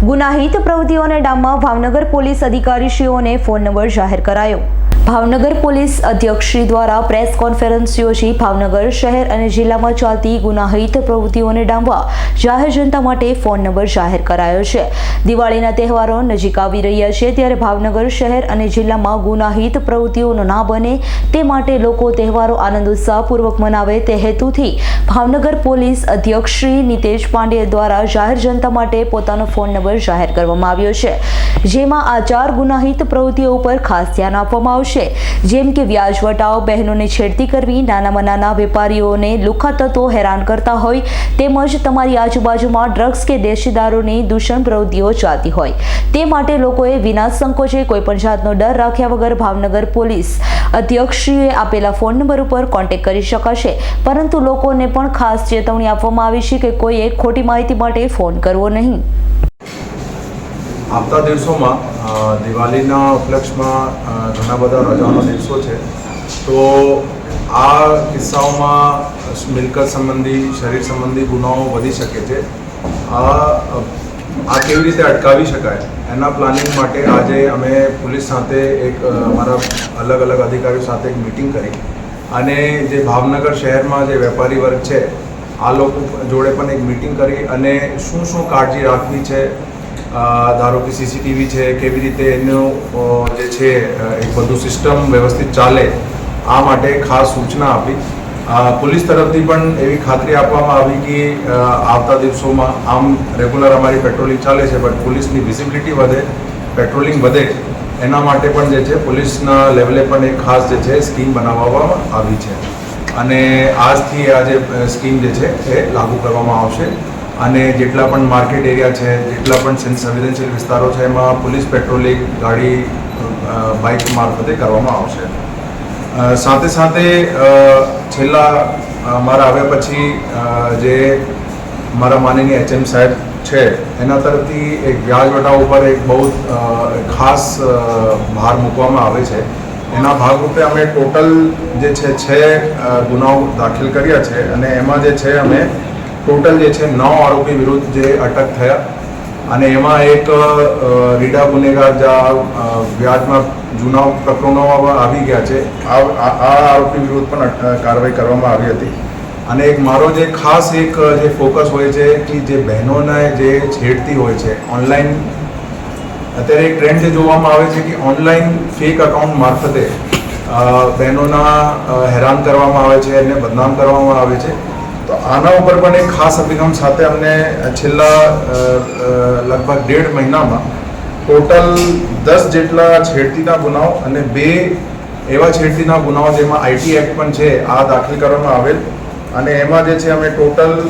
ગુનાહિત પ્રવૃત્તિઓને ડામવા ભાવનગર પોલીસ અધિકારીશ્રીઓને ફોન નંબર જાહેર કરાયો. ભાવનગર પોલીસ અધ્યક્ષશ્રી દ્વારા પ્રેસ કોન્ફરન્સ યોજી ભાવનગર શહેર અને જિલ્લામાં ચાલતી ગુનાહિત પ્રવૃત્તિઓને ડામવા જાહેર જનતા માટે ફોન નંબર જાહેર કરાયો છે. દિવાળીના તહેવારો નજીક આવી રહ્યા છે ત્યારે ભાવનગર શહેર અને જિલ્લામાં ગુનાહિત પ્રવૃત્તિઓનો ના બને તે માટે લોકો તહેવારો આનંદ ઉત્સાહપૂર્વક મનાવે તે હેતુથી ભાવનગર પોલીસ અધ્યક્ષ શ્રી નિતેશ પાંડે દ્વારા જાહેર જનતા માટે પોતાનો ફોન નંબર જાહેર કરવામાં આવ્યો છે. જેમાં આ ચાર ગુનાહિત પ્રવૃત્તિઓ ઉપર ખાસ ધ્યાન આપવામાં આવશે. જેમ કે વ્યાજ વટાવ, બહેનોને છેડતી કરવી, નાનામાં નાના વેપારીઓને લુખા તત્વો હેરાન કરતા હોય તેમજ તમારી આજુબાજુમાં ડ્રગ્સ કે દેશી દારૂની દૂષણ પ્રવૃત્તિઓ ચાલતી હોય. તે માટે લોકોએ વિના સંકોચે કોઈપણ જાતનો ડર રાખ્યા વગર ભાવનગર પોલીસ અધ્યક્ષશ્રીએ આપેલા ફોન નંબર ઉપર કોન્ટેક કરી શકાશે. પરંતુ લોકોને પણ ખાસ ચેતવણી આપવામાં આવી છે કે કોઈએ ખોટી માહિતી માટે ફોન કરવો નહીં. આવતા દિવસોમાં દિવાળીના ઉપલક્ષમાં ઘણા બધા રજાઓના દિવસો છે. તો આ કિસ્સાઓમાં મિલકત સંબંધી, શરીર સંબંધી ગુનાઓ વધી શકે છે. આ આ કેવી રીતે અટકાવી શકાય? એના પ્લાનિંગ માટે આજે અમે પોલીસ સાથે એક અમારા અલગ અલગ અધિકારીઓ સાથે એક મિટિંગ કરી. અને જે ભાવનગર શહેરમાં જે વેપારી વર્ગ છે, આ લોકો જોડે પણ એક મિટિંગ કરી અને શું શું કાળજી રાખવી છે? ધારો કે સીસીટીવી છે, કેવી રીતે એનું જે છે એક બધું સિસ્ટમ વ્યવસ્થિત ચાલે આ માટે ખાસ સૂચના આપી. પોલીસ તરફથી પણ એવી ખાતરી આપવામાં આવી કે આવતા દિવસોમાં આમ રેગ્યુલર અમારી પેટ્રોલિંગ ચાલે છે બટ પોલીસની વિઝિબિલિટી વધે, પેટ્રોલિંગ વધે, એના માટે પણ જે છે પોલીસના લેવલે પણ એક ખાસ જે છે સ્કીમ બનાવવામાં આવી છે. અને આજથી આ જે સ્કીમ જે છે એ લાગુ કરવામાં આવશે. અને જેટલા પણ માર્કેટ એરિયા છે, જેટલા પણ સંવેદનશીલ વિસ્તારો છે, એમાં પોલીસ પેટ્રોલિંગ ગાડી બાઇક મારફતે કરવામાં આવશે. સાથે સાથે છેલ્લા મારા આવ્યા પછી જે મારા માનનીય એચએમ સાહેબ છે, એના તરફથી એક વ્યાજ વટાવ ઉપર એક બહુ ખાસ ભાર મૂકવામાં આવે છે. એના ભાગરૂપે અમે ટોટલ જે છે છે ગુનાઓ દાખલ કર્યા છે અને એમાં જે છે, અમે ટોટલ જે છે, નવ આરોપી વિરુદ્ધ જે અટક થયા. અને એમાં એક રીડા ગુનેગાર જ્યાં વ્યાજમાં જૂના પ્રકરણો આવી ગયા છે. આ આરોપી વિરુદ્ધ પણ કાર્યવાહી કરવામાં આવી હતી. અને એક મારો જે ખાસ એક જે ફોકસ હોય છે કે જે બહેનોને જે છેડતી હોય છે ઓનલાઈન. અત્યારે એક ટ્રેન્ડ જે જોવામાં આવે છે કે ઓનલાઈન ફેક અકાઉન્ટ મારફતે બહેનોના હેરાન કરવામાં આવે છે અને બદનામ કરવામાં આવે છે. તો આના ઉપર પણ એક ખાસ અભિગમ સાથે અમને છેલ્લા લગભગ ડેઢ મહિનામાં ટોટલ દસ જેટલા છેડતીના ગુનાઓ અને બે એવા છેડતીના ગુનાઓ જેમાં આઈટી એક્ટ પણ છે આ દાખલ કરવામાં આવેલ. અને એમાં જે છે અમે ટોટલ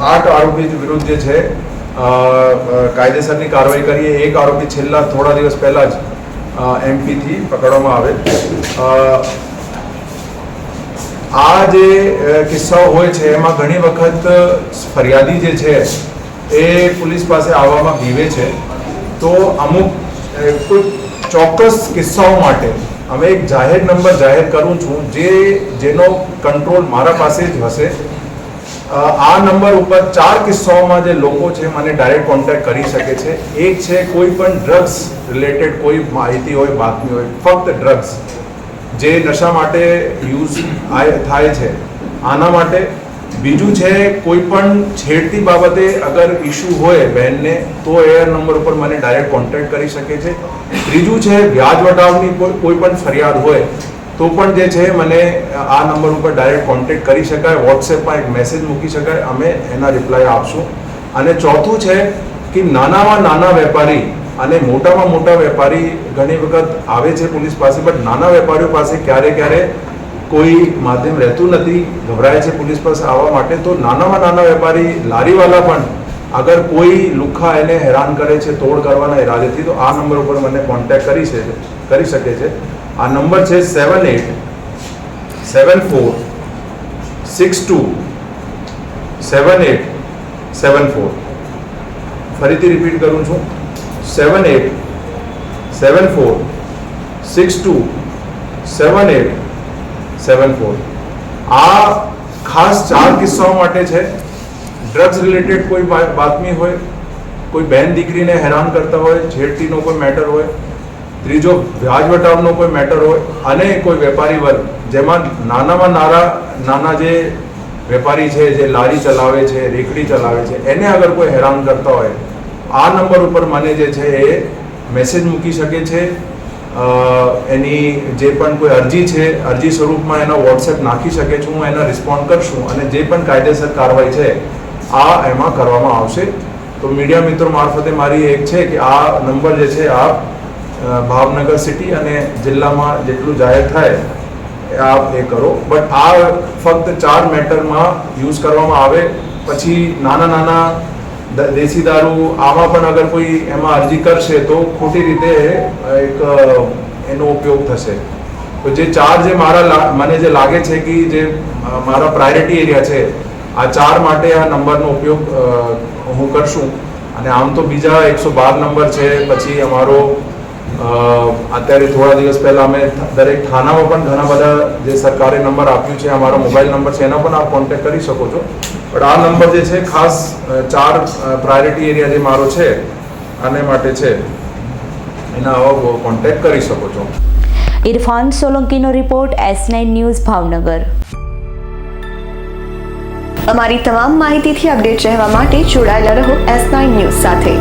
આઠ આરોપી વિરુદ્ધ જે છે કાયદેસરની કાર્યવાહી કરીએ. એક આરોપી છેલ્લા થોડા દિવસ પહેલાં જ એમપીથી પકડવામાં આવેલ. અ, આ જે કિસ્સાઓ હોય છે, એમાં ઘણી વખત ફરિયાદી જે છે, એ પોલીસ પાસે આવવામાં ભીવે છે. તો અમુક કોઈ ચોક્કસ કિસ્સાઓ માટે અમે એક જાહેર નંબર જાહેર કરું છું, જે, જેનો કંટ્રોલ મારા પાસે જ હશે. આ નંબર ઉપર ચાર કિસ્સાઓમાં જે લોકો છે, મને ડાયરેક્ટ કોન્ટેક્ટ કરી શકે છે. એક છે કોઈ પણ ડ્રગ્સ રિલેટેડ કોઈ માહિતી હોય, બાતમી હોય, ફક્ત ડ્રગ્સ. જે નશા માટે યુઝ થાય છે. આના માટે બીજું છે કોઈ પણ છેડતી બાબતે અગર ઇશ્યુ હોય બહેનને, તો એ નંબર ઉપર મને ડાયરેક્ટ કોન્ટેક્ટ કરી શકે છે. ત્રીજું છે વ્યાજ વટાવની કોઈ પણ ફરિયાદ હોય, તો પણ જે છે મને આ નંબર ઉપર ડાયરેક્ટ કોન્ટેક્ટ કરી શકાય. વોટ્સએપમાં એક મેસેજ મૂકી શકાય. અમે એના રિપ્લાય આપશું. અને ચોથું છે કે નાનામાં નાના વેપારી અને મોટામાં મોટા વેપારી ઘણી વખત આવે છે પોલીસ પાસે બટ નાના વેપારીઓ પાસે ક્યારે ક્યારે કોઈ માધ્યમ રહેતું નથી, ગભરાય છે પોલીસ પાસે આવવા માટે. તો નાનામાં નાના વેપારી, લારીવાલા પણ અગર કોઈ લુખ્ખા એને હેરાન કરે છે, તોડ કરવાના ઈરાદેથી, તો આ નંબર ઉપર મને કોન્ટેક્ટ કરી છે, કરી શકે છે. આ નંબર છે seven eight seven four six two seven eight seven four ફરીથી રિપીટ કરું છું. Seven eight seven four six two seven eight seven four આ ખાસ ચાર કિસ્સાઓ માટે છે. ડ્રગ્સ રિલેટેડ કોઈ બાતમી હોય, કોઈ બહેન દીકરીને હેરાન કરતા હોય છેડતીનો કોઈ મેટર હોય, ત્રીજો વ્યાજ વટાવનો કોઈ મેટર હોય, અને કોઈ વેપારી વર્ગ, જેમાં નાનામાં નાના નાના જે વેપારી છે, જે લારી ચલાવે છે, રેકડી ચલાવે છે, એને અગર કોઈ હેરાન કરતા હોય, આ નંબર ઉપર મને જે છે એ મેસેજ મૂકી શકે છે. એની જે પણ કોઈ અરજી છે, અરજી સ્વરૂપમાં એનો વોટ્સએપ નાખી શકે છું, હું એના રિસ્પોન્ડ કરશું અને જે પણ કાયદેસર કાર્યવાહી છે, આ એમાં કરવામાં આવશે. તો મીડિયા મિત્રો મારફતે મારી એક છે કે આ નંબર જે છે આપ ભાવનગર સિટી અને જિલ્લામાં જેટલું જાહેર થાય, આપ એ કરો. બટ આ ફક્ત ચાર મેટરમાં યુઝ કરવામાં આવે. પછી નાના નાના દેશી દારૂ આમાં પણ અગર કોઈ એમાં અરજી કરશે તો ખોટી રીતે એક એનો ઉપયોગ થશે. તો જે ચાર જે મારા મને જે લાગે છે કે જે મારા પ્રાયોરિટી એરિયા છે, આ ચાર માટે આ નંબરનો ઉપયોગ હું કરશું. અને આમ તો બીજા એકસો બાર નંબર છે, પછી અમારો અત્યારે થોડા દિવસ પહેલા અમે દરેક થાનામાં પણ ઘણા બધા જે સરકારે નંબર આપ્યું છે અમારો મોબાઈલ નંબર છે એના પણ આપ કોન્ટેક્ટ કરી શકો છો. પણ આ નંબર જે છે ખાસ ચાર પ્રાયોરિટી એરિયા જે મારો છે આને માટે છે એના આવા કોન્ટેક્ટ કરી શકો છો. Irfan સોલંકીનો report S nine news Bhavnagar. અમારી તમામ માહિતીથી અપડેટ રહેવા માટે જોડાયેલા રહો એસ નાઇન ન્યૂઝ સાથે.